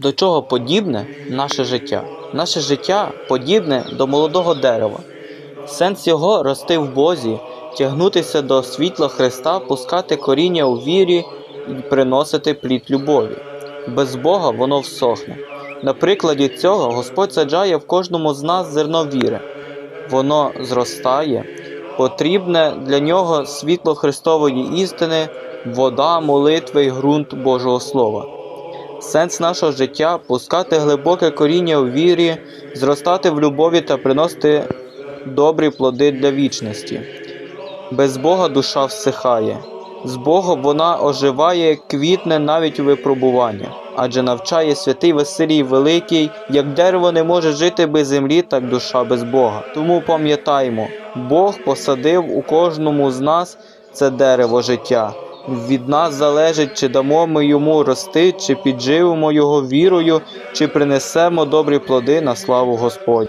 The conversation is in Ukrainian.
До чого подібне наше життя? Наше життя подібне до молодого дерева. Сенс його рости в Бозі, тягнутися до світла Христа, пускати коріння у вірі і приносити плід любові. Без Бога воно всохне. На прикладі цього Господь саджає в кожному з нас зерно віри. Воно зростає, потрібне для нього світло Христової істини, вода, молитви й ґрунт Божого Слова. Сенс нашого життя пускати глибоке коріння у вірі, зростати в любові та приносити добрі плоди для вічності. Без Бога душа всихає. З Богом вона оживає, квітне навіть у випробування, адже навчає святий Василій Великий, як дерево не може жити без землі, так душа без Бога. Тому пам'ятаймо, Бог посадив у кожному з нас це дерево життя. Від нас залежить, чи дамо ми йому рости, чи підживимо його вірою, чи принесемо добрі плоди на славу Господь.